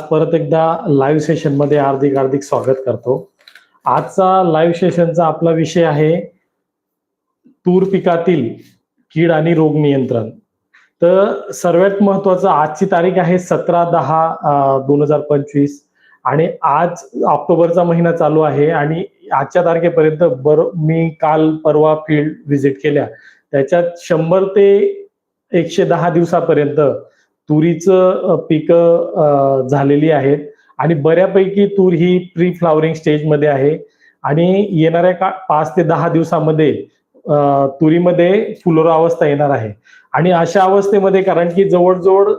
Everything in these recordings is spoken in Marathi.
परत एकदा लाईव्ह सेशनमध्ये हार्दिक हार्दिक स्वागत करतो. आजचा लाईव्ह सेशनचा आपला विषय आहे तूर पिकातील कीड आणि रोग नियंत्रण. तर सर्वात महत्वाचं आजची तारीख आहे सतरा दहा दोन हजार पंचवीस आणि आज ऑक्टोबरचा महिना चालू आहे आणि आजच्या तारखेपर्यंत बर मी काल परवा फील्ड व्हिजिट केल्या. त्याच्यात शंभर ते एकशे दहा दिवसापर्यंत तुरीचं पिकं झालेली आहेत. आणि बऱ्यापैकी तूर ही प्री फ्लावरिंग स्टेजमध्ये आहे. आणि येणाऱ्या का पाच ते दहा दिवसामध्ये तुरीमध्ये फुलोरा अवस्था येणार आहे. आणि अशा अवस्थेमध्ये कारण की जवळजवळ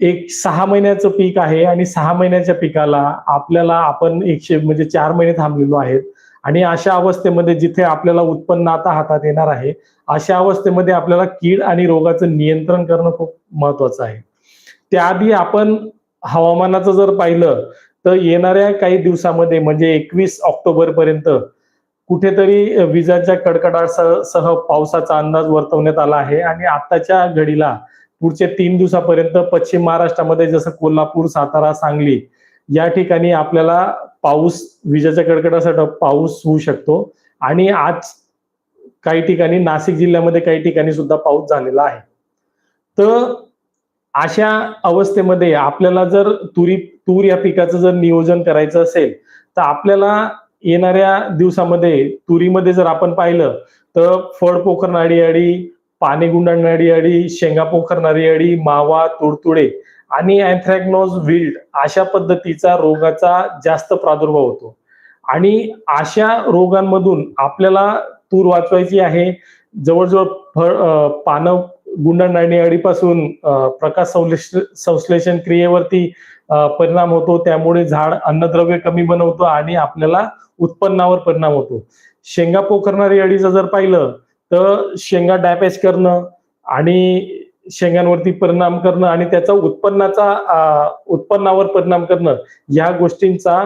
एक सहा महिन्याचं पीक आहे आणि सहा महिन्याच्या पिकाला आपल्याला आपण एकशे म्हणजे चार महिने थांबलेलो आहेत. आणि अशा अवस्थेमध्ये जिथे आपल्याला उत्पन्न आता हातात येणार आहे अशा अवस्थेमध्ये आपल्याला कीड आणि रोगाचं नियंत्रण करणं खूप महत्वाचं आहे. त्याआधी आपण हवामानाचं जर पाहिलं तर येणाऱ्या काही दिवसामध्ये म्हणजे एकवीस ऑक्टोबर पर्यंत कुठेतरी विजाच्या कडकडासह सह पावसाचा अंदाज वर्तवण्यात आला आहे. आणि आताच्या घडीला पुढच्या तीन दिवसापर्यंत पश्चिम महाराष्ट्रामध्ये जसं कोल्हापूर सातारा सांगली या ठिकाणी आपल्याला पाऊस विजेचा कडकडासाठी पाऊस होऊ शकतो. आणि आज काही ठिकाणी नाशिक जिल्ह्यामध्ये काही ठिकाणी सुद्धा पाऊस झालेला आहे. तर अशा अवस्थेमध्ये आपल्याला जर तुरी तूर या पिकाचं जर नियोजन करायचं असेल तर आपल्याला येणाऱ्या दिवसामध्ये तुरीमध्ये जर आपण पाहिलं तर फळ पोखरणारी अडी पाणी गुंडाळणारी अडी शेंगा पोखरणारी अडी मावा तुडतुडे आणि अँथ्रॅग्नोज विल्ड अशा पद्धतीचा रोगाचा जास्त प्रादुर्भाव होतो. आणि अशा रोगांमधून आपल्याला तूर वाचवायची आहे. जवळजवळ फळ पानं गुंडाळणारी अडीपासून प्रकाश संश्लेष संश्लेषण क्रियेवरती परिणाम होतो. त्यामुळे झाड अन्नद्रव्य कमी बनवतो आणि आपल्याला उत्पन्नावर परिणाम होतो. शेंगा पोखरणारी अळीचं जर पाहिलं तर शेंगा डॅमेज करणं आणि शेंगांवरती परिणाम करणं आणि त्याचा उत्पन्नाचा उत्पन्नावर परिणाम करणं या गोष्टींचा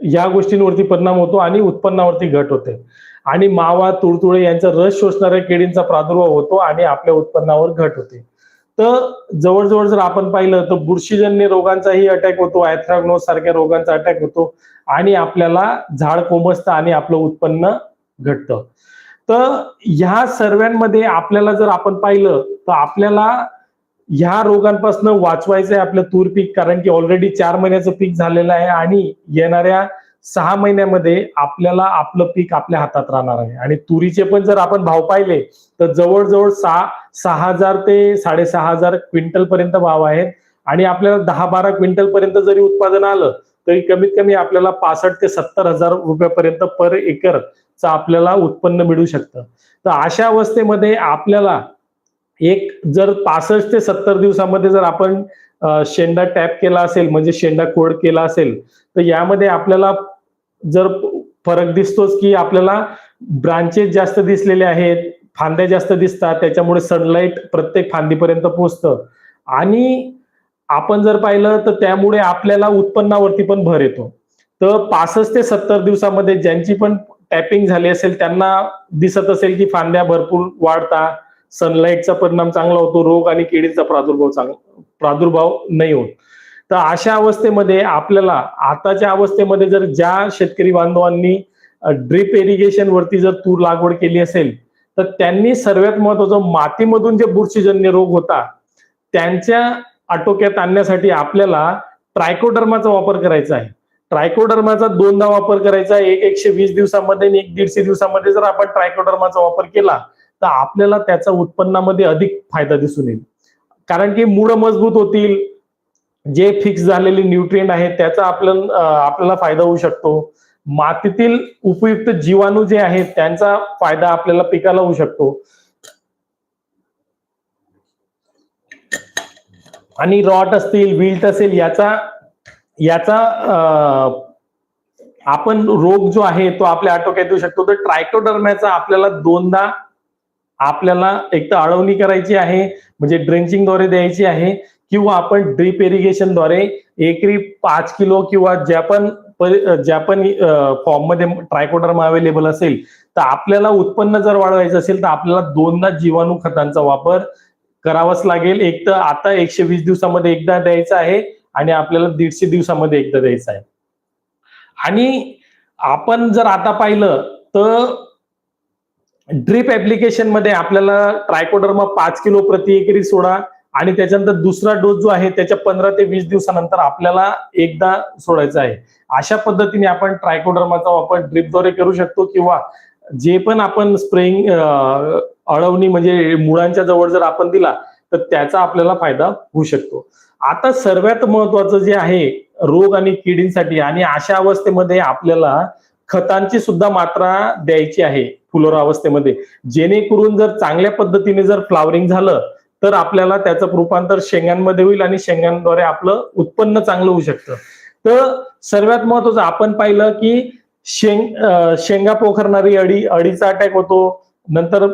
या गोष्टींवरती परिणाम होतो आणि उत्पन्नावरती घट होते. आणि मावा तुळतुळे यांचा रस शोषणाऱ्या किडींचा प्रादुर्भाव होतो आणि आपल्या उत्पन्नावर घट होते. तर जवळजवळ जर आपण पाहिलं तर बुरशीजन्य रोगांचाही अटॅक होतो आयथ्रॅग्नोस सारख्या रोगांचा अटॅक होतो आणि आपल्याला झाड कोंबसतं आणि आपलं उत्पन्न घटतं. तर ह्या सर्वांमध्ये आपल्याला जर आपण पाहिलं तर आपल्याला ह्या रोगांपासून वाचवायचं आहे आपलं तूर पीक कारण की ऑलरेडी चार महिन्याचं पीक झालेलं आहे आणि येणाऱ्या सहा महिन्यामध्ये आपल्याला आपलं पीक आपल्या हातात राहणार आहे. आणि तुरीचे पण जर आपण भाव पाहिले तर जवळजवळ सहा सहा हजार ते साडेसहा हजार क्विंटल पर्यंत भाव आहेत. आणि आपल्याला दहा बारा क्विंटल पर्यंत जरी उत्पादन आलं तरी कमीत कमी आपल्याला पासष्ट ते सत्तर हजार रुपयापर्यंत पर एकर चा आपल्याला उत्पन्न मिळू शकतं. तर अशा अवस्थेमध्ये आपल्याला एक जर पासष्ट ते सत्तर दिवसामध्ये जर आपण शेंडा टॅप केला असेल म्हणजे शेंडा कोड केला असेल तर यामध्ये आपल्याला जर फरक दिसतोच की आपल्याला ब्रांचेस जास्त दिसलेले आहेत फांद्या जास्त दिसतात त्याच्यामुळे सनलाईट प्रत्येक फांदीपर्यंत पोहोचतं. आणि आपण जर पाहिलं तर त्यामुळे आपल्याला उत्पन्नावरती पण भर येतो. तर पासष्ट ते सत्तर दिवसामध्ये ज्यांची पण टॅपिंग झाली असेल त्यांना दिसत असेल की फांद्या भरपूर वाढतात सनलाईटचा परिणाम चांगला होतो रोग आणि किडीचा प्रादुर्भाव चांगला प्रादुर्भाव नाही होत. तर अशा अवस्थेमध्ये आपल्याला आताच्या अवस्थेमध्ये जर ज्या शेतकरी बांधवांनी ड्रिप इरिगेशन वरती जर तूर लागवड केली असेल तर त्यांनी सर्वात महत्वाचं मातीमधून जे बुरशीजन्य रोग होता त्यांच्या आटोक्यात आणण्यासाठी आपल्याला ट्रायकोडर्माचा वापर करायचा आहे. ट्रायकोडर्माचा दोनदा वापर करायचा एक एकशे वीस दिवसामध्ये आणि एक दीडशे दिवसामध्ये जर आपण ट्रायकोडर्माचा वापर केला तर आपल्याला त्याचा उत्पन्नामध्ये अधिक फायदा दिसून येईल. कारण की मूळ मजबूत होतील जे फिक्स झालेले न्यूट्रिएंट आहेत त्याचा आपण आपल्याला फायदा होऊ शकतो. मातीतील उपयुक्त जीवाणू जे आहेत त्यांचा फायदा आपल्याला पिकाला होऊ शकतो. आणि रॉट असतील विल्ट असेल याचा याचा आपण रोग जो आहे तो आपल्या आटोक्यात येऊ शकतो. तर ट्रायकोडर्म्याचा आपल्याला दोनदा आपल्याला एक तर अळवणी करायची आहे म्हणजे ड्रेंचिंगद्वारे द्यायची आहे किंवा आपण ड्रीप इरिगेशनद्वारे एकरी पाच किलो किंवा ज्या पण ज्या पण फॉर्ममध्ये ट्रायकोडर्म अवेलेबल असेल तर आपल्याला उत्पन्न जर वाढवायचं असेल तर आपल्याला दोनदा जीवाणू खतांचा वापर करावाच लागेल. एक तर आता एकशे वीस दिवसामध्ये एकदा द्यायचा आहे आणि आपल्याला दीडशे दिवसामध्ये एकदा द्यायचा आहे. आणि आपण जर आता पाहिलं तर ड्रीप ऍप्लिकेशनमध्ये आपल्याला ट्रायकोडर्मा पाच किलो प्रति एकरी सोडा आणि त्याच्यानंतर दुसरा डोस जो आहे त्याच्या पंधरा ते वीस दिवसानंतर आपल्याला एकदा सोडायचा आहे. अशा पद्धतीने आपण ट्रायकोडर्माचा वापर ड्रीपद्वारे करू शकतो किंवा जे पण आपण स्प्रेइंग अळवणी म्हणजे मुळांच्या जवळ जर आपण दिला तर त्याचा आपल्याला फायदा होऊ शकतो. आता सर्वात महत्वाचं जे आहे रोग आणि किडींसाठी आणि अशा अवस्थेमध्ये आपल्याला खतांची सुद्धा मात्रा द्यायची आहे फुलोरा अवस्थेमध्ये जेणेकरून जर चांगल्या पद्धतीने जर फ्लावरिंग झालं तर आपल्याला त्याचं रूपांतर शेंगांमध्ये होईल आणि शेंगांद्वारे आपलं उत्पन्न चांगलं होऊ शकतं. तर सर्वात महत्वाचं आपण पाहिलं की शेंग शेंगा पोखरणारी अडी अडीचा अटॅक होतो. नंतर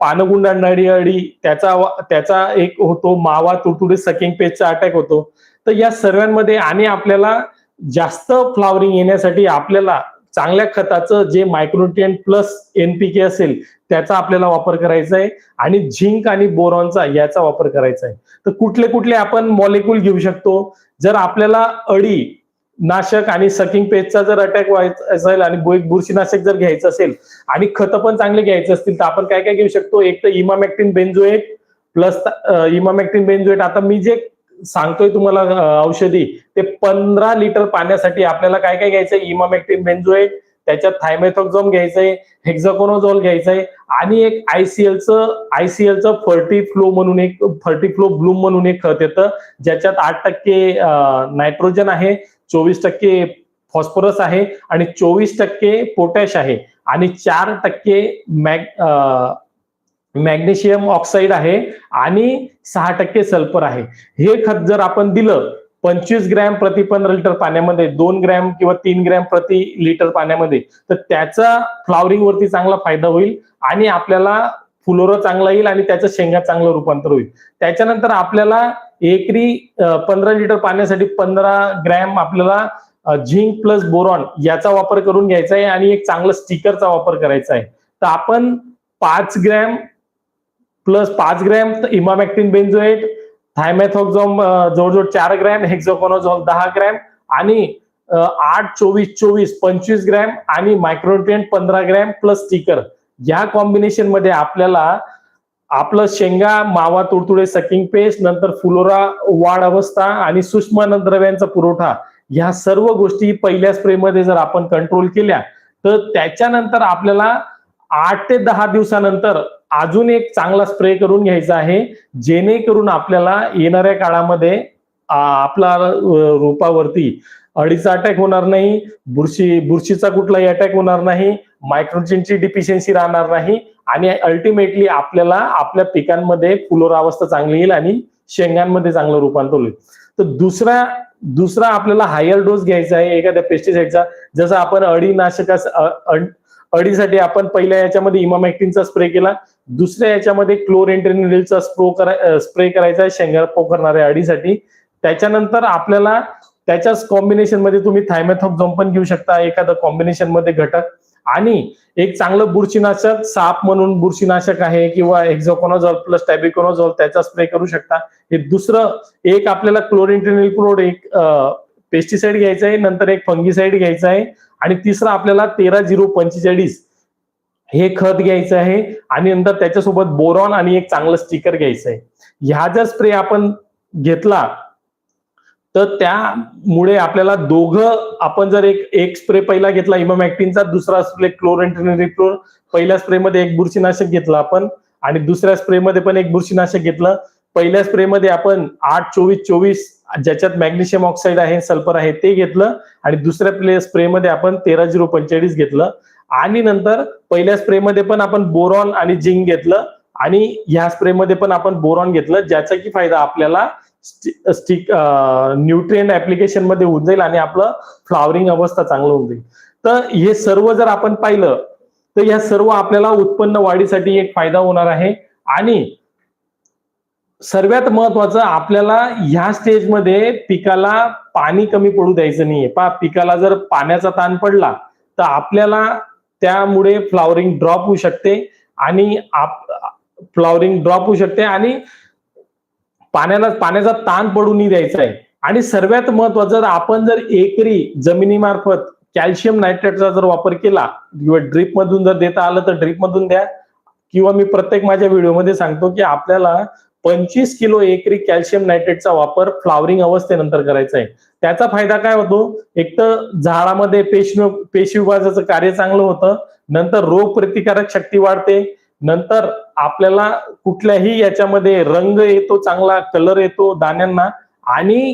पानगुंडा पानं अडी त्याचा त्याचा एक होतो मावा तुडतुडे सकिंग पेजचा अटॅक होतो. तर या सर्वांमध्ये आणि आपल्याला जास्त फ्लावरिंग येण्यासाठी आपल्याला चांगल्या खताचं जे मायक्रोन्युट्रियन प्लस एनपीके असेल त्याचा आपल्याला वापर करायचा आहे. आणि झिंक आणि बोरॉनचा याचा वापर करायचा आहे. तर कुठले कुठले आपण मॉलिक्यूल घेऊ शकतो. जर आपल्याला अडी नाशक आणि सकिंग पेजचा जर अटॅक व्हायचा असेल आणि बुरशीनाशक जर घ्यायचं असेल आणि खतं पण चांगले घ्यायचे असतील तर आपण काय काय घेऊ शकतो? एक तर emamectin benzoate plus emamectin benzoate आता मी जे सांगतोय तुम्हाला औषधी ते पंधरा लिटर पाण्यासाठी आपल्याला काय काय घ्यायचंय? इमामॅक्टिन बेंजोएट त्याच्यात थायमेथॉक्झॉम घ्यायचंय हेक्झाकोनोझॉल घ्यायचंय आणि एक आयसीएलचं आयसीएलचं फर्टी फ्लो म्हणून एक फर्टी फ्लो ब्लूम म्हणून एक खत येतं ज्याच्यात आठ टक्के नायट्रोजन आहे चोवीस टक्के फॉस्फरस आहे आणि चोवीस टक्के पोटॅश आहे. आणि चार टक्के मॅग मॅग्नेशियम ऑक्साईड आहे आणि सहा टक्के सल्फर आहे. हे खत जर आपण दिलं पंचवीस ग्रॅम प्रति पंधरा लिटर पाण्यामध्ये दोन ग्रॅम किंवा तीन ग्रॅम प्रति लिटर पाण्यामध्ये तर त्याचा फ्लॉवरिंग वरती चांगला फायदा होईल आणि आपल्याला फुलोरं चांगला येईल आणि त्याचं शेंगा चांगलं रूपांतर होईल. त्याच्यानंतर आपल्याला एकरी पंधरा लिटर पाण्यासाठी पंधरा ग्रॅम आपल्याला झिंक प्लस बोरॉन याचा वापर करून घ्यायचा आहे आणि एक चांगलं स्टिकरचा वापर करायचा आहे. तर आपण पाच ग्रॅम प्लस पाच ग्रॅम इमामॅक्टिन बेन्झोएट थायमॅथॉक्झॉम जवळजवळ चार ग्रॅम हेक्झोकॉनोझॉल दहा ग्रॅम आणि आठ चोवीस चोवीस पंचवीस ग्रॅम आणि मायक्रोन्युट्रियंट पंधरा ग्रॅम प्लस स्टिकर. या कॉम्बिनेशनमध्ये आपल्याला आपलं शेंगा मावा तुडतुडे सकिंग पेस्ट नंतर फुलोरा वाढ अवस्था आणि सूक्ष्म द्रव्यांचा पुरवठा ह्या सर्व गोष्टी पहिल्या स्प्रेमध्ये जर आपण कंट्रोल केल्या तर त्याच्यानंतर आपल्याला आठ ते दहा दिवसानंतर अजून एक चांगला स्प्रे करून घ्यायचा आहे. जेणेकरून आपल्याला येणाऱ्या काळामध्ये आपला रोपावरती अडीचा अटॅक होणार नाही बुरशी बुरशीचा कुठलाही अटॅक होणार नाही मायक्रोजिनची डिफिशियन्सी राहणार नाही आणि अल्टिमेटली आपल्याला आपल्या पिकांमध्ये फुलोरावस्था चांगली येईल आणि शेंगांमध्ये चांगलं रूपांतर होईल. तर दुसरा दुसरा आपल्याला हायर डोस घ्यायचा आहे एखाद्या पेस्टिसाइडचा जसं आपण अडीनाशकास अडीसाठी आपण पहिल्या याच्यामध्ये इमामॅक्टिनचा स्प्रे केला. दुसऱ्या याच्यामध्ये क्लोरेंटेनिलचा स्प्रो करा स्प्रे करायचा आहे शेंगा पोखरणाऱ्या अडीसाठी. त्याच्यानंतर आपल्याला त्याच्याच कॉम्बिनेशनमध्ये तुम्ही थायमॅथॉक्झॉम पण घेऊ शकता एखादं कॉम्बिनेशनमध्ये घटक. आणि एक चांगलं बुरशीनाशक साप म्हणून बुरशीनाशक आहे किंवा एक्झोकोनोझॉल प्लस टॅबिकोनोझॉल त्याचा स्प्रे करू शकता. हे दुसरं एक आपल्याला क्लोरिंटेनिल क्लोड एक पेस्टिसाइड घ्यायचं आहे नंतर एक फंगिसाइड घ्यायचं आहे आणि तिसरं आपल्याला तेरा झिरो पंचेचाळीस हे खत घ्यायचं आहे आणि नंतर त्याच्यासोबत बोरॉन आणि एक चांगलं स्टिकर घ्यायचं आहे. ह्या जर स्प्रे आपण घेतला तर त्यामुळे आपल्याला दोघं आपण जर एक एक स्प्रे पहिला घेतला इमामॅक्टिनचा दुसरा स्प्रे क्लोरेंट्रिनिप्रोल पहिल्या स्प्रेमध्ये एक बुरशीनाशक घेतलं आपण आणि दुसऱ्या स्प्रेमध्ये पण एक बुरशीनाशक घेतलं. पहिल्या स्प्रेमध्ये आपण आठ चोवीस चोवीस ज्याच्यात मॅग्नेशियम ऑक्साईड आहे सल्फर आहे ते घेतलं. आणि दुसऱ्या प्ले स्प्रेमध्ये आपण तेरा झिरो पंचेचाळीस घेतलं. आणि नंतर पहिल्या स्प्रेमध्ये पण आपण बोरॉन आणि झिंक घेतलं. आणि ह्या स्प्रेमध्ये पण आपण बोरॉन घेतलं ज्याचा की फायदा आपल्याला स्टिक न्यूट्रिएंट ऍप्लिकेशनमध्ये होऊन जाईल आणि आपलं फ्लावरिंग अवस्था चांगलं होऊन जाईल. तर हे सर्व जर आपण पाहिलं तर या सर्व आपल्याला उत्पन्न वाढीसाठी एक फायदा होणार आहे. आणि सर्वात महत्वाचं आपल्याला ह्या स्टेजमध्ये पिकाला पाणी कमी पडू द्यायचं नाहीये. पा पिकाला जर पाण्याचा ताण पडला तर आपल्याला त्यामुळे फ्लावरिंग ड्रॉप होऊ शकते आणि फ्लावरिंग ड्रॉप होऊ शकते आणि पाण्याला पाण्याचा ताण पडूनही द्यायचा आहे. आणि सर्वात महत्वाचं जर आपण जर एकरी जमिनीमार्फत कॅल्शियम नायट्रेटचा जर वापर केला किंवा ड्रीप मधून जर देता आलं तर ड्रीप मधून द्या. किंवा मी प्रत्येक माझ्या व्हिडिओमध्ये सांगतो की आपल्याला पंचवीस किलो एकरी कॅल्शियम नायट्रेटचा वापर फ्लावरिंग अवस्थेनंतर करायचा आहे. त्याचा फायदा काय होतो? एक तर झाडामध्ये पेशी पेशी विभाजाचं कार्य चांगलं होतं. नंतर रोग प्रतिकारक शक्ती वाढते. नंतर आपल्याला कुठल्याही याच्यामध्ये रंग येतो चांगला कलर येतो दाण्यांना आणि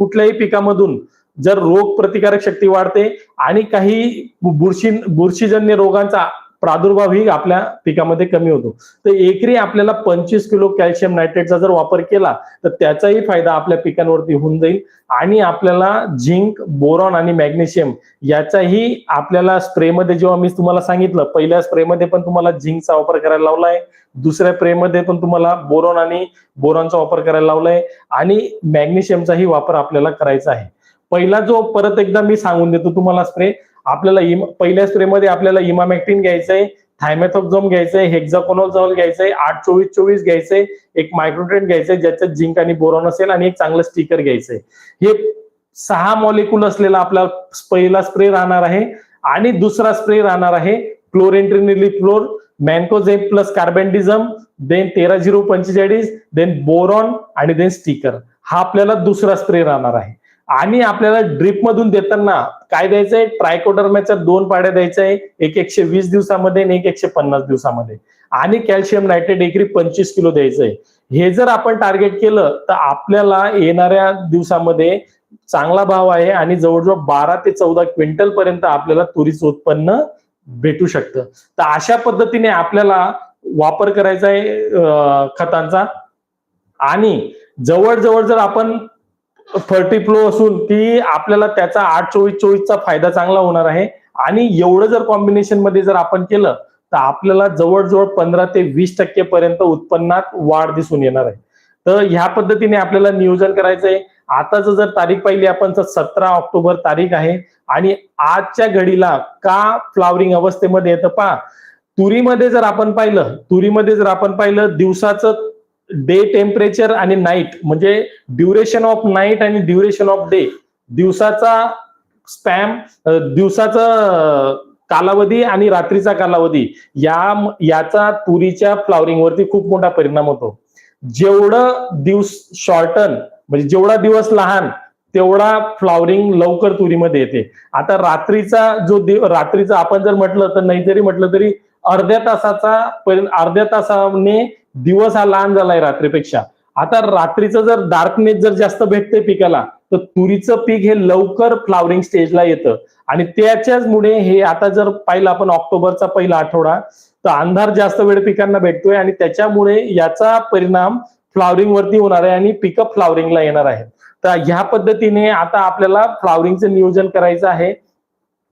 कुठल्याही पिकामधून जर रोग प्रतिकारक शक्ती वाढते आणि काही बुरशी बुरशीजन्य रोगांचा प्रादुर्भाव ही आपल्या पिकामध्ये कमी होतो. तर एकरी आपल्याला पंचवीस किलो कॅल्शियम नायट्रेटचा जर वापर केला तर त्याचाही फायदा आपल्या पिकांवरती होऊन जाईल. आणि आपल्याला झिंक बोरॉन आणि मॅग्नेशियम याचाही आपल्याला स्प्रेमध्ये जेव्हा मी तुम्हाला सांगितलं पहिल्या स्प्रेमध्ये पण तुम्हाला झिंकचा वापर करायला लावला आहे दुसऱ्या स्प्रेमध्ये पण तुम्हाला बोरॉन आणि बोरॉनचा वापर करायला लावलाय. आणि मॅग्नेशियमचाही वापर आपल्याला करायचा आहे. पहिला जो परत एकदा मी सांगून देतो तुम्हाला स्प्रे आपल्याला इम- पहिल्या स्प्रेमध्ये आपल्याला इमामॅक्टिन घ्यायचंय थायमॅथोक्झोम घ्यायचंय हेक्झाकोनोझॉल घ्यायचंय आठ चोवीस चोवीस घ्यायचंय एक मायक्रोट्रेन घ्यायचंय ज्याच्यात झिंक आणि बोरॉन असेल आणि एक चांगलं स्टिकर घ्यायचंय. हे सहा मॉलिक्युल असलेला आपला पहिला स्प्रे राहणार आहे. आणि दुसरा स्प्रे राहणार आहे chlorantraniliprole mancozeb plus carbendazim then तेरा झिरो पंचेचाळीस देन बोरॉन आणि देन स्टिकर हा आपल्याला दुसरा स्प्रे राहणार आहे. आणि आपल्याला ड्रिप मधून देताना काय द्यायचंय? ट्रायकोडर्माच्या दोन पाड्या द्यायच्या. आहे एक एकशे वीस दिवसामध्ये आणि एक एकशे पन्नास दिवसामध्ये. आणि कॅल्शियम नायट्रेट एकरी पंचवीस किलो द्यायचंय. हे जर आपण टार्गेट केलं तर आपल्याला येणाऱ्या दिवसामध्ये चांगला भाव आहे आणि जवळजवळ बारा ते चौदा क्विंटल पर्यंत आपल्याला तुरीचं उत्पन्न भेटू शकतं. तर अशा पद्धतीने आपल्याला वापर करायचा आहे खतांचा. आणि जवळजवळ जर आपण थर्टी फ्लो असून ती आपल्याला त्याचा आठ चोवीस चोवीसचा फायदा चांगला होणार आहे. आणि एवढं जर कॉम्बिनेशनमध्ये जर आपण केलं तर आपल्याला जवळजवळ पंधरा ते वीस टक्के पर्यंत उत्पन्नात वाढ दिसून येणार आहे. तर ह्या पद्धतीने आपल्याला नियोजन करायचं आहे. आताच जर तारीख पाहिली आपण तर सतरा ऑक्टोबर तारीख आहे. आणि आजच्या घडीला का फ्लावरिंग अवस्थेमध्ये येतं पहा. तुरीमध्ये जर आपण पाहिलं तुरीमध्ये जर आपण पाहिलं दिवसाचं डे टेम्परेचर आणि नाईट म्हणजे ड्युरेशन ऑफ नाईट आणि ड्युरेशन ऑफ डे दिवसाचा स्पॅम दिवसाचा कालावधी आणि रात्रीचा कालावधी या याचा तुरीच्या फ्लावरिंग वरती खूप मोठा परिणाम होतो. जेवढं दिवस शॉर्टन म्हणजे जेवढा दिवस लहान तेवढा फ्लावरिंग लवकर तुरीमध्ये येते. आता रात्रीचा जो दिव- रात्रीचा आपण जर म्हटलं तर नाही जरी म्हटलं तरी अर्ध्या तासाचा परि- अर्ध्या तासाने दिवस हा लहान झालाय रात्रीपेक्षा. आता रात्रीचं जर डार्कनेस जर जास्त भेटते पिकाला तर तुरीचं पीक हे लवकर फ्लावरिंग स्टेजला येतं. आणि त्याच्याचमुळे हे आता जर पाहिलं आपण ऑक्टोबरचा पहिला आठवडा तर अंधार जास्त वेळ पिकांना भेटतोय आणि त्याच्यामुळे याचा परिणाम फ्लावरिंग वरती होणार आहे आणि पिकअप फ्लावरिंगला येणार आहे तर ह्या पद्धतीने आता आपल्याला फ्लावरिंगचं नियोजन करायचं आहे.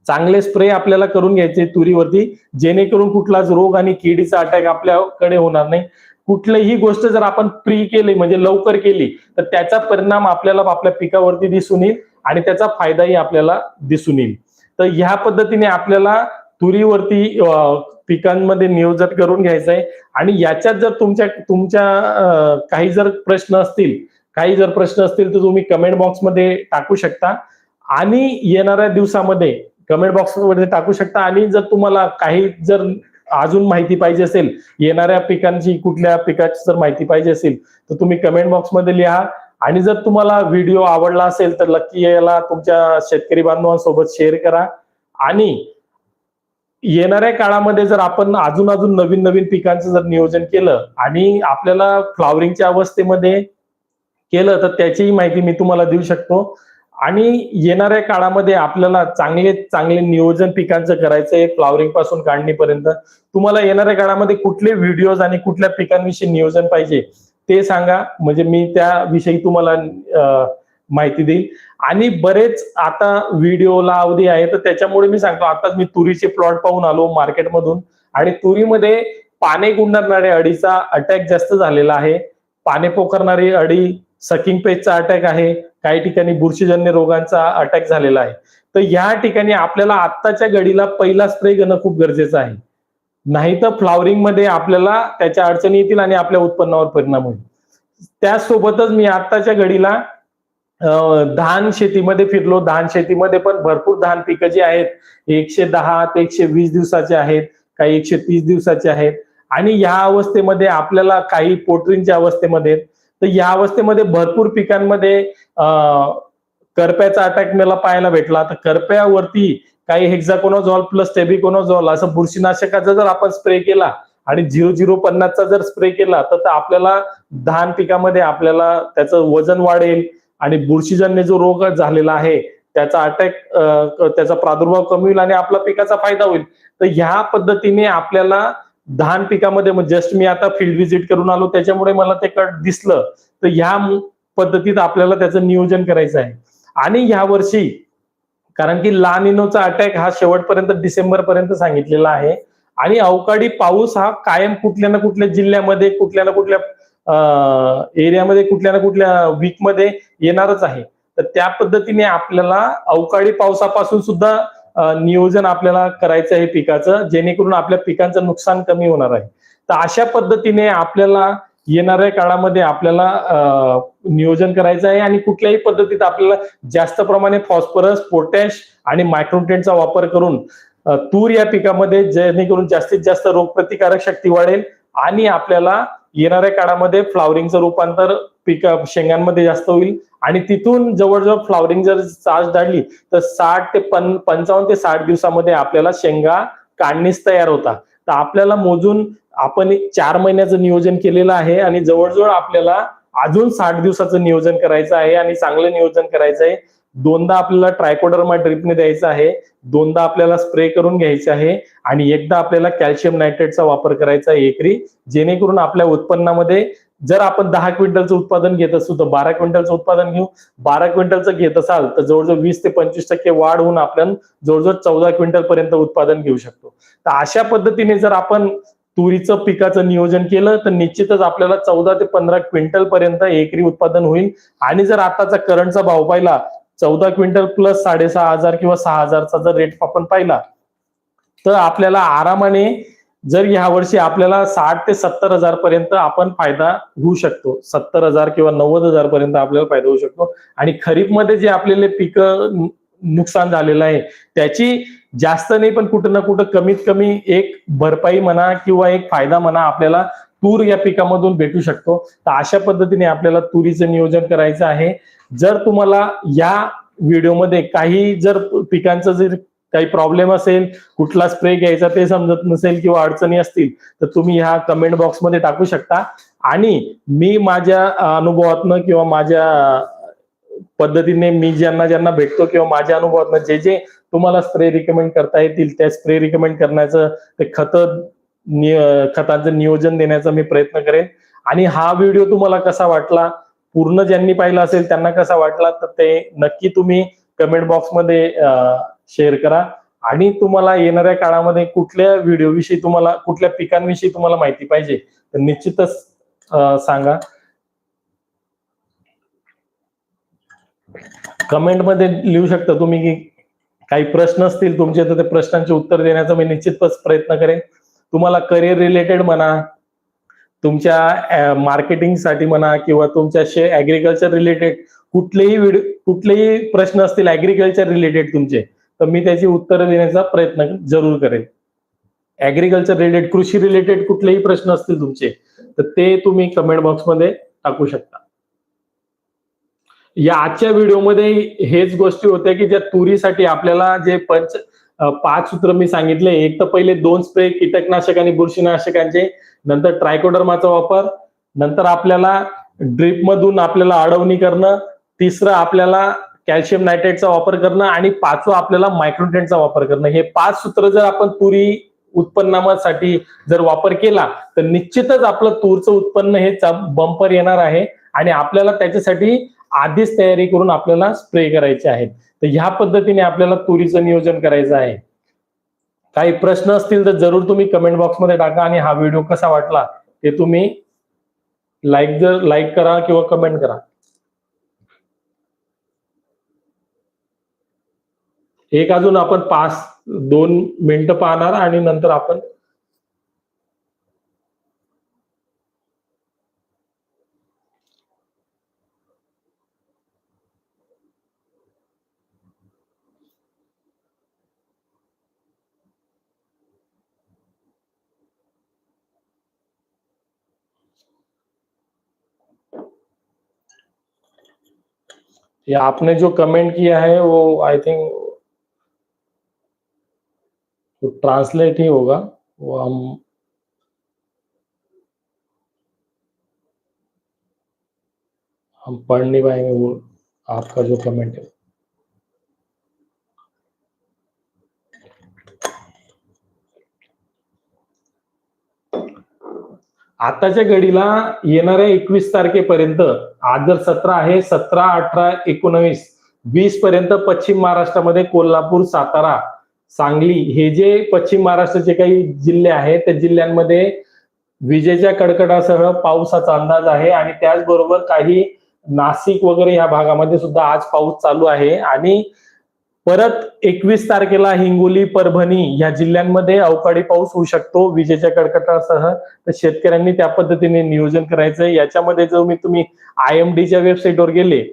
चांगले स्प्रे आपल्याला करून घ्यायचे तुरीवरती जेणेकरून कुठलाच रोग आणि किडीचा अटॅक आपल्याकडे होणार नाही. कुठलीही गोष्ट जर आपण प्री केली म्हणजे लवकर केली तर त्याचा परिणाम आपल्याला आपल्या पिकावरती दिसून येईल आणि त्याचा फायदाही आपल्याला दिसून येईल. तर ह्या पद्धतीने आपल्याला तुरीवरती पिकांमध्ये नियोजन करून घ्यायचं आहे आणि याच्यात जर तुमच्या तुमच्या काही जर प्रश्न असतील काही जर प्रश्न असतील तर तुम्ही कमेंट बॉक्समध्ये टाकू शकता. आणि येणाऱ्या दिवसामध्ये कमेंट बॉक्समध्ये टाकू शकता. आणि जर तुम्हाला काही जर अजून माहिती पाहिजे असेल येणाऱ्या पिकांची कुठल्या पिकाची जर माहिती पाहिजे असेल तर तुम्ही कमेंट बॉक्समध्ये लिहा. आणि जर तुम्हाला व्हिडिओ आवडला असेल तर नक्की याला तुमच्या शेतकरी बांधवांसोबत शेअर करा. आणि येणाऱ्या काळामध्ये जर आपण अजून अजून नवीन नवीन पिकांचं जर नियोजन केलं आणि आपल्याला फ्लावरिंगच्या अवस्थेमध्ये केलं तर त्याचीही माहिती मी तुम्हाला देऊ शकतो. आणि येणाऱ्या काळामध्ये आपल्याला चांगले चांगले नियोजन पिकांचं करायचंय फ्लावरिंगपासून काढणीपर्यंत. तुम्हाला येणाऱ्या काळामध्ये कुठले व्हिडिओज आणि कुठल्या पिकांविषयी नियोजन पाहिजे ते सांगा. म्हणजे मी त्याविषयी तुम्हाला माहिती देईल. आणि बरेच आता व्हिडिओला अवधी आहे तर त्याच्यामुळे मी सांगतो आताच मी तुरीचे प्लॉट पाहून आलो मार्केटमधून आणि तुरीमध्ये पाने गुंडरणाऱ्या अडीचा अटॅक जास्त झालेला आहे. पाने पोखरणारी अडी सकिंग पेजचा अटॅक आहे. काही ठिकाणी बुरशीजन्य रोगांचा अटॅक झालेला आहे. तर या ठिकाणी आपल्याला आत्ताच्या घडीला पहिला स्प्रे घेणं खूप गरजेचं आहे. नाही तर फ्लावरिंगमध्ये आपल्याला त्याच्या अडचणी येतील आणि आपल्या उत्पन्नावर परिणाम होईल. त्यासोबतच मी आत्ताच्या घडीला धान शेतीमध्ये फिरलो. धान शेतीमध्ये पण भरपूर धान पिकं जी आहेत एकशे दहा ते एकशे वीस दिवसाचे आहेत काही एकशे तीस दिवसाचे आहेत. आणि या अवस्थेमध्ये आपल्याला काही पोटरींच्या अवस्थेमध्ये तर या अवस्थेमध्ये भरपूर पिकांमध्ये करप्याचा अटॅक मला पाहायला भेटला. तर करप्यावरती काही हेक्झाकोनोझॉल प्लस टेबिकोनोझॉल असं बुरशीनाशकाचा जर आपण स्प्रे केला आणि झिरो झिरो पन्नासचा जर स्प्रे केला तर आपल्याला धान पिकामध्ये आपल्याला त्याचं वजन वाढेल आणि बुरशीजन्य जो रोग झालेला आहे त्याचा अटॅक त्याचा प्रादुर्भाव कमी होईल आणि आपला पिकाचा फायदा होईल. तर ह्या पद्धतीने आपल्याला धान पिकामध्ये जस्ट मी आता फील्ड व्हिजिट करून आलो त्याच्यामुळे मला ते कट दिसलं. तर ह्या पद्धतीत आपल्याला त्याचं नियोजन करायचं आहे. आणि ह्या वर्षी कारण की लानिनोचा अटॅक हा शेवटपर्यंत डिसेंबर पर्यंत सांगितलेला आहे. आणि अवकाळी पाऊस हा कायम कुठल्या ना कुठल्या जिल्ह्यामध्ये कुठल्या ना कुठल्या एरियामध्ये कुठल्या ना कुठल्या वीकमध्ये येणारच आहे. तर त्या पद्धतीने आपल्याला अवकाळी पावसापासून सुद्धा नियोजन आपल्याला करायचं आहे पिकाचं जेणेकरून आपल्या पिकांचं नुकसान कमी होणार आहे. तर अशा पद्धतीने आपल्याला येणाऱ्या काळामध्ये आपल्याला नियोजन करायचं आहे आणि कुठल्याही पद्धतीत आपल्याला जास्त प्रमाणे फॉस्फरस पोटॅश आणि मायक्रोन्युट्रिएंटचा वापर करून तूर या पिकामध्ये जेणेकरून जास्तीत जास्त रोगप्रतिकारक शक्ती वाढेल आणि आपल्याला येणाऱ्या काळामध्ये फ्लावरिंगचं रूपांतर पिक शेंगांमध्ये जास्त होईल. आणि तिथून जवळजवळ फ्लावरिंग जर चार्ज धाडली तर साठ ते पन पंचावन्न ते साठ दिवसामध्ये आपल्याला शेंगा काढणीस तयार होता तर आपल्याला मोजून आपण चार महिन्याचं नियोजन केलेलं आहे आणि जवळजवळ आपल्याला अजून साठ दिवसाचं नियोजन करायचं आहे आणि चांगलं नियोजन करायचं आहे. दोनदा आपल्याला ट्रायकोडर्मा ड्रिपने द्यायचं आहे दोनदा आपल्याला स्प्रे करून घ्यायचे आहे आणि एकदा आपल्याला कॅल्शियम नायट्रेटचा वापर करायचा एकरी जेणेकरून आपल्या उत्पन्नामध्ये जर आपण दहा क्विंटलचं उत्पादन घेत असू तर बारा क्विंटलचं उत्पादन घेऊ बारा क्विंटलचं घेत असाल तर जवळजवळ वीस ते पंचवीस टक्के वाढ होऊन आपण जवळजवळ चौदा क्विंटल पर्यंत उत्पादन घेऊ शकतो. तर अशा पद्धतीने जर आपण तुरीचं पिकाचं नियोजन केलं तर निश्चितच आपल्याला चौदा ते पंधरा क्विंटल पर्यंत एकरी उत्पादन होईल. आणि जर आताचा करंटचा भाव पाहिला चौदा क्विंटल प्लस साडेसहा हजार किंवा सहा हजारचा जर रेट आपण पाहिला तर आपल्याला आरामाने जर ह्या वर्षी आपल्याला साठ ते सत्तर हजार पर्यंत आपण फायदा होऊ शकतो. सत्तर हजार किंवा नव्वद हजार पर्यंत आपल्याला फायदा होऊ शकतो. आणि खरीपमध्ये जे आपल्याला पिकं नुकसान झालेलं आहे त्याची जास्त नाही पण कुठं ना कुठं कमीत कमी एक भरपाई म्हणा किंवा एक फायदा म्हणा आपल्याला तूर या पिकामधून भेटू शकतो. तर अशा पद्धतीने आपल्याला तुरीचं नियोजन करायचं आहे. जर तुम्हाला या व्हिडिओमध्ये काही जर पिकांचं जर काही प्रॉब्लेम असेल कुठला स्प्रे घ्यायचा ते समजत नसेल किंवा अडचणी असतील तर तुम्ही ह्या कमेंट बॉक्समध्ये टाकू शकता. आणि मी माझ्या अनुभवातनं किंवा माझ्या पद्धतीने मी ज्यांना ज्यांना भेटतो किंवा माझ्या अनुभवातनं जे जे तुम्हाला स्प्रे रिकमेंड करता येतील त्या स्प्रे रिकमेंड करण्याचं ते खतं खतांचं नियोजन देण्याचा मी प्रयत्न करेन. आणि हा व्हिडिओ तुम्हाला कसा वाटला? पूर्ण ज्यांनी पाहिला असेल त्यांना कसा वाटला? तर ते नक्की तुम्ही कमेंट बॉक्समध्ये शेअर करा. आणि तुम्हाला येणाऱ्या काळामध्ये कुठल्या व्हिडिओविषयी तुम्हाला कुठल्या पिकांविषयी तुम्हाला माहिती पाहिजे तर निश्चितच सांगा. कमेंटमध्ये लिहू शकता तुम्ही की काही प्रश्न असतील तुमचे तर ते प्रश्नांचे उत्तर देण्याचा मी निश्चितच प्रयत्न करेन. तुम्हाला करिअर रिलेटेड म्हणा तुमच्या मार्केटिंगसाठी म्हणा किंवा तुमच्या शे ऍग्रिकल्चर रिलेटेड कुठलेही व्हिडिओ कुठलेही प्रश्न असतील ऍग्रिकल्चर रिलेटेड तुमचे तर मी त्याची उत्तरं देण्याचा प्रयत्न जरूर करेन ऍग्रिकल्चर रिलेटेड कृषी रिलेटेड कुठलेही प्रश्न असतील तुमचे तर ते तुम्ही कमेंट बॉक्समध्ये टाकू शकता. या आजच्या व्हिडिओमध्ये हेच गोष्टी होत्या की ज्या तुरीसाठी आपल्याला जे पंच पाच सूत्र मी सांगितले. एक तर पहिले दोन स्प्रे कीटकनाशक आणि बुरशीनाशकांचे नंतर ट्रायकोडर्माचा वापर नंतर आपल्याला ड्रिप मधून आपल्याला अडवणी करणं तिसरं आपल्याला कॅल्शियम नायट्रेटचा वापर करणं आणि पाचवं आपल्याला मायक्रोन्युट्रिएंटचा वापर करणं. हे पाच सूत्र जर आपण तुरी उत्पन्नासाठी जर वापर केला तर निश्चितच आपलं तूरचं उत्पन्न हे बंपर येणार आहे आणि आपल्याला त्याच्यासाठी आधीच तयारी करून आपल्याला स्प्रे करायचे आहेत. तर ह्या पद्धतीने आपल्याला तुरीचं नियोजन करायचं आहे. काही प्रश्न असतील तर जरूर तुम्ही कमेंट बॉक्समध्ये टाका आणि हा व्हिडिओ कसा वाटला ते तुम्ही लाईक जर लाईक करा किंवा कमेंट करा. एक अजून आपण पाच दोन मिनिटं पाहणार आणि नंतर आपण ये आपने जो कमेंट किया है, वो आई थिंक तो ट्रांसलेट ही होगा। वो हम हम पढ़ नहीं पाएँगे वो आपका जो कमेंट है। आताच्या घडीला येणाऱ्या एकवीस तारखेपर्यंत आज जर सतरा आहे सतरा अठरा एकोणवीस वीस पर्यंत पश्चिम महाराष्ट्रामध्ये कोल्हापूर सातारा सांगली हे जे पश्चिम महाराष्ट्राचे काही जिल्हे आहेत त्या जिल्ह्यांमध्ये विजेच्या कडकडासह पावसाचा अंदाज आहे आणि त्याचबरोबर काही नाशिक वगैरे ह्या भागामध्ये सुद्धा आज पाऊस चालू आहे. आणि परत एकवीस तारखेला हिंगोली परभणी या जिल्ह्यांमध्ये अवकाळी पाऊस होऊ शकतो विजेच्या कडकटासह तर शेतकऱ्यांनी त्या पद्धतीने नियोजन करायचं याच्यामध्ये जो मी तुम्ही आय एम डीच्या वेबसाईटवर गेले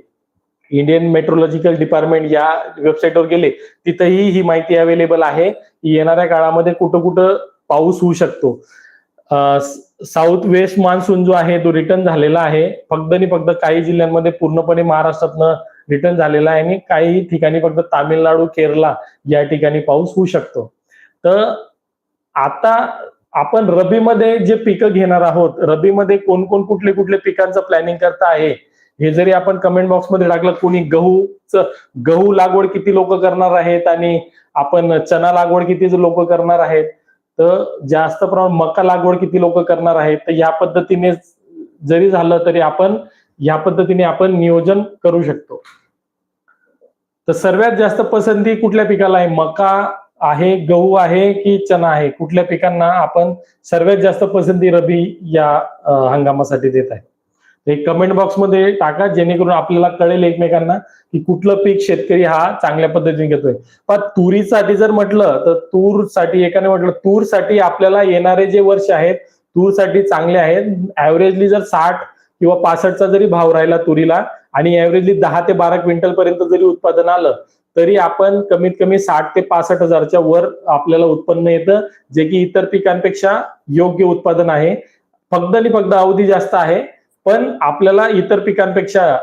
इंडियन मेट्रोलॉजिकल डिपार्टमेंट या वेबसाईटवर गेले तिथंही ही माहिती अवेलेबल आहे येणाऱ्या काळामध्ये कुठं कुठं पाऊस होऊ शकतो. साऊथ वेस्ट मान्सून जो आहे तो रिटर्न झालेला आहे. फक्त आणि फक्त काही जिल्ह्यांमध्ये पूर्णपणे महाराष्ट्रातनं रिटर्न झालेला आहे आणि काही ठिकाणी फक्त तामिळनाडू केरला या ठिकाणी पाऊस होऊ शकतो. तर आता आपण रबीमध्ये जे पिकं घेणार आहोत रबीमध्ये कोण कोण कुठले कुठले पिकांचं प्लॅनिंग करता आहे हे जरी आपण कमेंट बॉक्समध्ये टाकलं कोणी गहूच गहू लागवड किती लोक करणार आहेत आणि आपण चना लागवड किती लोक करणार आहेत तर जास्त प्रमाणात मका लागवड किती लोक करणार आहेत तर या पद्धतीने जरी झालं तरी आपण या पद्धतीने आपण नियोजन करू शकतो. तर सर्वात जास्त पसंती कुठल्या पिकाला आहे? मका आहे गहू आहे की चना आहे? कुठल्या पिकांना आपण सर्वात जास्त पसंती रबी या हंगामासाठी देत आहे? ते कमेंट बॉक्समध्ये टाका जेणेकरून आपल्याला कळेल एकमेकांना की कुठलं पीक शेतकरी हा चांगल्या पद्धतीने घेतोय. पण तुरीसाठी जर म्हटलं तर तूरसाठी एकाने म्हटलं तूरसाठी आपल्याला येणारे जे वर्ष आहेत तूरसाठी चांगले आहेत. ऍव्हरेजली जर साठ किंवा पासष्टचा जरी भाव राहिला तुरीला आणि एव्हरेजली दहा ते बारा क्विंटल पर्यंत जरी उत्पादन आलं तरी आपण कमीत कमी साठ ते पासष्ट हजारच्या वर आपल्याला उत्पन्न येतं जे की इतर पिकांपेक्षा योग्य उत्पादन आहे. फक्त आणि फक्त अवधी जास्त आहे पण आपल्याला इतर पिकांपेक्षा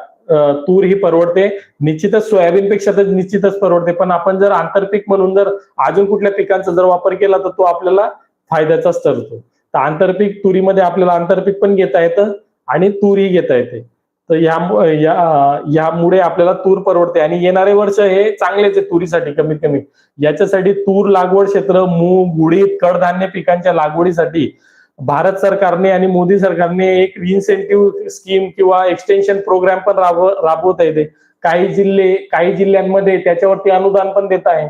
तूर ही परवडते. निश्चितच सोयाबीनपेक्षा तर निश्चितच परवडते पण आपण जर आंतरपीक म्हणून जर अजून कुठल्या पिकांचा जर वापर केला तर तो आपल्याला फायद्याचाच ठरतो. तर आंतरपीक तुरीमध्ये आपल्याला आंतरपीक पण घेता येतं आणि तूरही घेता येते. तर या यामुळे आपल्याला तूर परवडते. आणि येणारे वर्ष हे चांगलेच आहे तुरीसाठी कमीत कमी याच्यासाठी तूर लागवड क्षेत्र मूग उडीद कडधान्य पिकांच्या लागवडीसाठी भारत सरकारने आणि मोदी सरकारने एक इन्सेंटिव्ह स्कीम किंवा एक्सटेन्शन प्रोग्राम पण राब राबवता येते. काही जिल्हे काही जिल्ह्यांमध्ये त्याच्यावरती अनुदान पण देत आहे.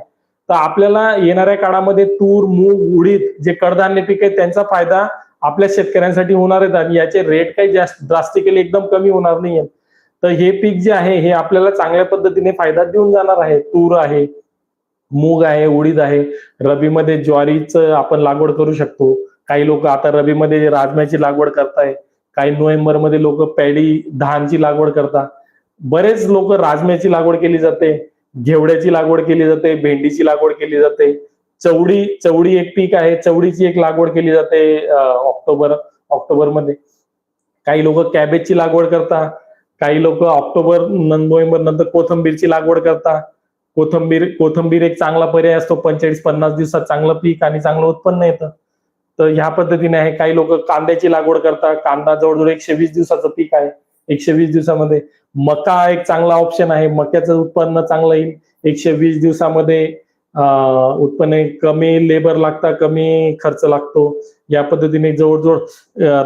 तर आपल्याला येणाऱ्या काळामध्ये तूर मूग उडीद जे कडधान्य पीक आहे त्यांचा फायदा आपल्या शेतकऱ्यांसाठी होणार आहेत आणि याचे रेट काही जास्त ड्रास्टिकली एकदम कमी होणार नाहीये. तर हे पीक जे आहे हे आपल्याला चांगल्या पद्धतीने फायदा देऊन जाणार आहे. तूर आहे मूग आहे उडीद आहे. रबीमध्ये ज्वारीचं आपण लागवड करू शकतो. काही लोक आता रबीमध्ये राजम्याची लागवड करताय. काही नोव्हेंबरमध्ये लोक पॅडी धानची लागवड करतात. बरेच लोक राजम्याची लागवड केली जाते. घेवड्याची लागवड केली जाते. भेंडीची लागवड केली जाते. चवडी चवडी एक पीक आहे. चवडीची एक लागवड केली जाते ऑक्टोबर ऑक्टोबरमध्ये काही लोक कॅबेजची लागवड करतात काही लोक ऑक्टोबर नोव्हेंबर नंतर कोथंबीरची लागवड करतात कोथंबीर कोथंबीर एक चांगला पर्याय असतो पंचेचाळीस पन्नास दिवसात चांगलं पीक आणि चांगलं उत्पन्न येतं. तर ह्या पद्धतीने आहे काही लोक कांद्याची लागवड करतात कांदा जवळजवळ एकशे वीस दिवसाचं पीक आहे. एकशे वीस दिवसामध्ये मका एक चांगला ऑप्शन आहे. मक्याचं उत्पन्न चांगलं येईल. एकशे वीस दिवसामध्ये उत्पन्न कमी लेबर लागता कमी खर्च लागतो. या पद्धतीने जवळजवळ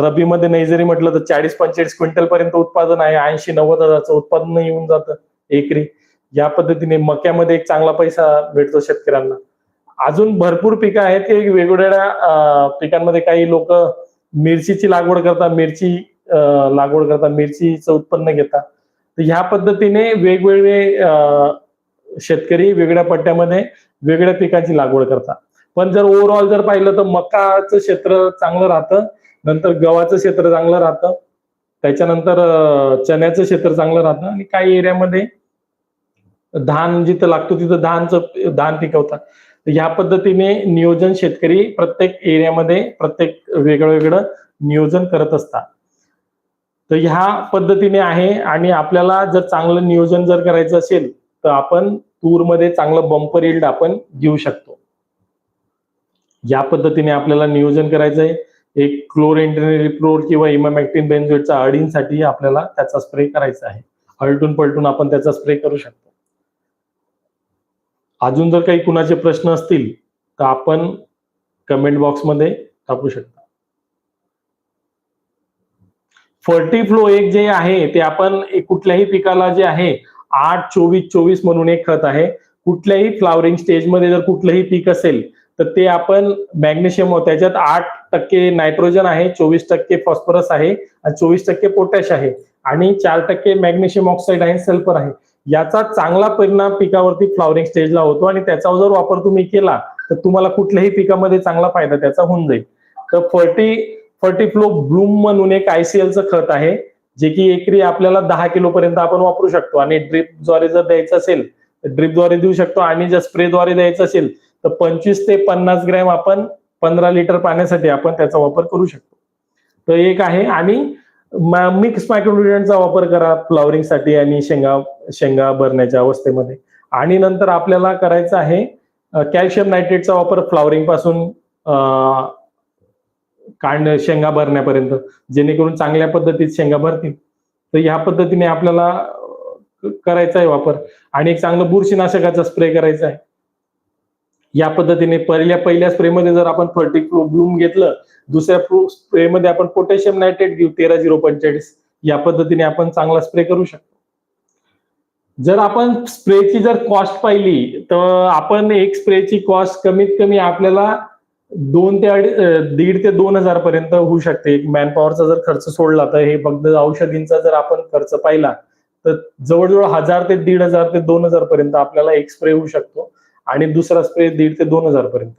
रबीमध्ये नाही जरी म्हटलं तर चाळीस पंचेचाळीस क्विंटल पर्यंत उत्पादन आहे. ऐंशी नव्वद हजारचं उत्पादन येऊन जातं एकरी. या पद्धतीने मक्यामध्ये एक चांगला पैसा भेटतो शेतकऱ्यांना. अजून भरपूर पिकं आहेत. की वेगवेगळ्या पिकांमध्ये काही लोक मिरचीची लागवड करतात. मिरची लागवड करतात. मिरचीचं उत्पन्न घेतात. तर ह्या पद्धतीने वेगवेगळे शेतकरी वेगळ्या पट्ट्यामध्ये वेगळ्या पिकाची लागवड करतात. पण जर ओव्हरऑल जर पाहिलं तर मकाचं क्षेत्र चांगलं राहतं नंतर गव्हाचं क्षेत्र चांगलं राहतं त्याच्यानंतर चण्याचं क्षेत्र चांगलं राहतं आणि काही एरियामध्ये धान जिथं लागतो तिथं धानचं धान पिकवतात. ह्या पद्धतीने नियोजन शेतकरी प्रत्येक एरियामध्ये प्रत्येक वेगळं वेगळं नियोजन करत असतात. तर ह्या पद्धतीने आहे आणि आपल्याला जर चांगलं नियोजन जर करायचं असेल तर आपण टूरमध्ये चांगलं बंपर इल्ड आपण घेऊ शकतो. या पद्धतीने आपल्याला नियोजन करायचं आहे एक क्लोरेंट्रिप्रोर किंवा इमामॅक्टिन बेन्झोएटचा अडींसाठी आपल्याला त्याचा स्प्रे करायचा आहे. हलटून पलटून आपण त्याचा स्प्रे करू शकतो. अजून जर काही कुणाचे प्रश्न असतील तर आपण कमेंट बॉक्समध्ये टाकू शकता. फर्टी फ्लो एक जे आहे ते आपण कुठल्याही पिकाला जे आहे आठ चोवीस चोवीस म्हणून एक खत आहे. कुठल्याही फ्लावरिंग स्टेजमध्ये जर कुठलंही पीक असेल तर ते आपण मॅग्नेशियम त्याच्यात आठ टक्के नायट्रोजन आहे चोवीस टक्के फॉस्फरस आहे आणि चोवीस टक्के पोटॅश आहे आणि चार टक्के मॅग्नेशियम ऑक्साईड आहे सल्फर आहे. याचा चांगला परिणाम पिकावरती फ्लॉवरिंग स्टेजला होतो आणि त्याचा जर वापर तुम्ही केला तर तुम्हाला कुठल्याही पिकामध्ये चांगला फायदा त्याचा होऊन जाईल. तर फर्टी फर्टी फ्लो ब्लूम म्हणून एक आयसीएलचं खत आहे. जे की एकरी आपल्याला दहा किलो पर्यंत आपण वापरू शकतो. आणि ड्रिपद्वारे जर द्यायचं असेल तर ड्रिपद्वारे देऊ शकतो. आणि जर स्प्रेद्वारे द्यायचं असेल तर पंचवीस ते पन्नास ग्रॅम आपण पंधरा लिटर पाण्यासाठी आपण त्याचा वापर करू शकतो. तर एक आहे. आणि मिक्स मायक्रोन्युट्रियनचा वापर करा फ्लॉवरिंगसाठी आणि शेंगा शेंगा भरण्याच्या अवस्थेमध्ये. आणि नंतर आपल्याला करायचं आहे कॅल्शियम नायट्रेटचा वापर फ्लॉवरिंगपासून कांड शेंगा भरण्यापर्यंत जेणेकरून चांगल्या पद्धतीत शेंगा भरतील. तर ह्या पद्धतीने आपल्याला करायचा आहे वापर. आणि एक चांगलं बुरशीनाशकाचा स्प्रे करायचा आहे या पद्धतीने पहिल्या पहिल्या स्प्रेमध्ये जर आपण फर्टी ब्लूम घेतलं दुसऱ्या स्प्रेमध्ये आपण पोटॅशियम नायट्रेट घेऊ तेरा झिरो पंचेचाळीस या पद्धतीने आपण चांगला स्प्रे करू शकतो. जर आपण स्प्रेची जर कॉस्ट पाहिली तर आपण एक स्प्रेची कॉस्ट कमीत कमी आपल्याला दोन ते दीड ते दोन हजार पर्यंत होऊ शकते. एक जर खर्च सोडला तर हे फक्त औषधींचा जर आपण खर्च पाहिला तर जवळजवळ हजार ते दीड हजार ते दोन हजार पर्यंत आपल्याला एक स्प्रे होऊ शकतो आणि दुसरा स्प्रे दीड ते दोन हजार पर्यंत.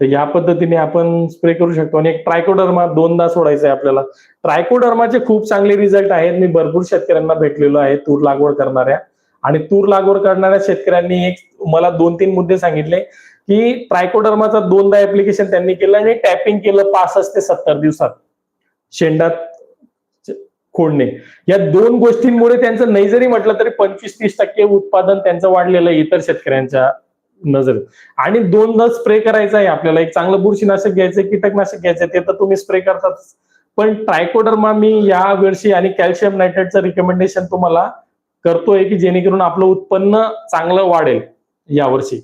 तर या पद्धतीने आपण स्प्रे करू शकतो. आणि एक ट्रायकोडर्मा दोनदा सोडायचा आहे आपल्याला. ट्रायकोडर्माचे खूप चांगले रिझल्ट आहेत. मी भरपूर शेतकऱ्यांना भेटलेलो आहे. तूर लागवड करणाऱ्या. आणि तूर लागवड करणाऱ्या शेतकऱ्यांनी एक मला दोन तीन मुद्दे सांगितले. की ट्रायकोडर्माचा दोनदा ऍप्लिकेशन त्यांनी केलं आणि टॅपिंग केलं पासष्ट ते सत्तर दिवसात. शेंडात खोडणे. या दोन गोष्टींमुळे त्यांचं नाही जरी म्हटलं तरी पंचवीस तीस टक्के उत्पादन त्यांचं वाढलेलं आहे इतर शेतकऱ्यांच्या नजरेत. आणि दोनदा स्प्रे करायचा आहे आपल्याला. एक चांगलं बुरशीनाशक घ्यायचं कीटकनाशक घ्यायचं ते तर तुम्ही स्प्रे करतात पण ट्रायकोडर्मा मी या वर्षी आणि कॅल्शियम नायट्रेटचं रिकमेंडेशन तुम्हाला करतोय की जेणेकरून आपलं उत्पन्न चांगलं वाढेल यावर्षी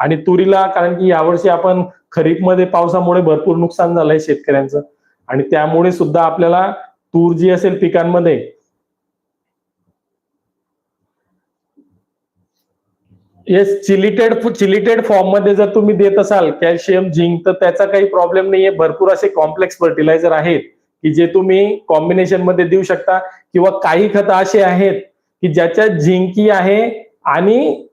आणि तुरीला कारण की यावर्षी आपण खरीपमध्ये पावसामुळे भरपूर नुकसान झालंय शेतकऱ्यांचं. आणि त्यामुळे सुद्धा आपल्याला तूर जी असेल पिकांमध्ये येस चिलिटेड चिलिटेड फॉर्ममध्ये जर तुम्ही देत असाल कॅल्शियम झिंक तर त्याचा काही प्रॉब्लेम नाहीये. भरपूर असे कॉम्प्लेक्स फर्टिलायझर आहेत की जे तुम्ही कॉम्बिनेशनमध्ये देऊ शकता. किंवा काही खत असे आहेत की ज्याच्यात झिंकी आहे आणि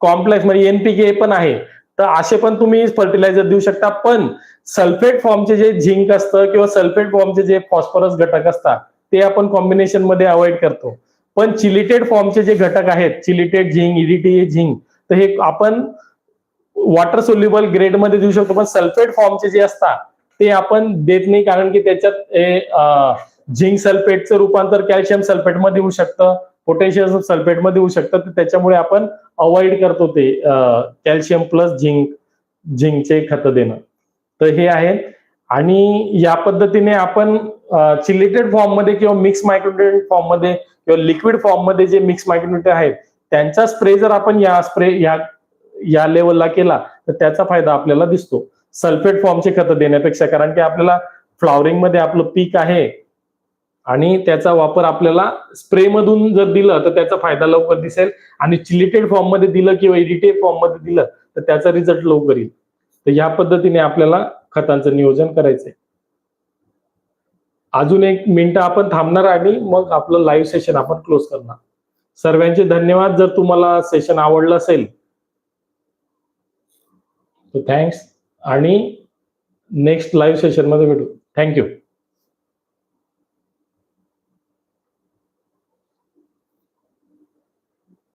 कॉम्प्लेक्स म्हणजे एनपीके पण आहे. तर असे पण तुम्ही फर्टिलायझर देऊ शकता. पण सल्फेट फॉर्मचे जे झिंक असतं किंवा सल्फेट फॉर्मचे जे फॉस्फरस घटक असतात ते आपण कॉम्बिनेशनमध्ये अवॉइड करतो. पण चिलिटेड फॉर्मचे जे घटक आहेत चिलिटेड झिंक इडीटी झिंक तर हे आपण वॉटर सोल्युबल ग्रेडमध्ये देऊ शकतो. पण सल्फेट फॉर्मचे जे असतात ते आपण देत नाही. कारण की त्याच्यात झिंक सल्फेटचं रूपांतर कॅल्शियम सल्फेटमध्ये होऊ शकतं. पोटॅशियम सल्फेटमध्ये होऊ शकतं तर त्याच्यामुळे आपण अवॉइड करतो ते कॅल्शियम प्लस झिंक झिंकचे खत देणं. तर हे आहे. आणि या पद्धतीने आपण चिलेटेड फॉर्ममध्ये किंवा मिक्स मायक्रोन्युट्रिएंट फॉर्ममध्ये किंवा लिक्विड फॉर्ममध्ये जे मिक्स मायक्रोन्युट्रिएंट आहेत त्यांचा स्प्रे जर आपण या स्प्रे या या लेवलला केला तर त्याचा फायदा आपल्याला दिसतो. सल्फेट फॉर्मचे खत देण्यापेक्षा कारण की आपल्याला फ्लॉवरिंगमध्ये आपलं पीक आहे आणि त्याचा वापर आपल्याला स्प्रे मधून जर दिलं तर त्याचा फायदा लवकर दिसेल. आणि चिलिटेड फॉर्ममध्ये दिलं किंवा एडिटेड फॉर्ममध्ये दिलं तर त्याचा रिझल्ट लवकर येईल. तर या पद्धतीने आपल्याला खतांचं नियोजन करायचंय. अजून एक मिनिट आपण थांबणार आणि मग आपलं लाईव्ह सेशन आपण क्लोज करणार. सर्वांचे धन्यवाद. जर तुम्हाला सेशन आवडलं असेल तर थँक्स आणि नेक्स्ट लाईव्ह सेशनमध्ये भेटू. थँक्यू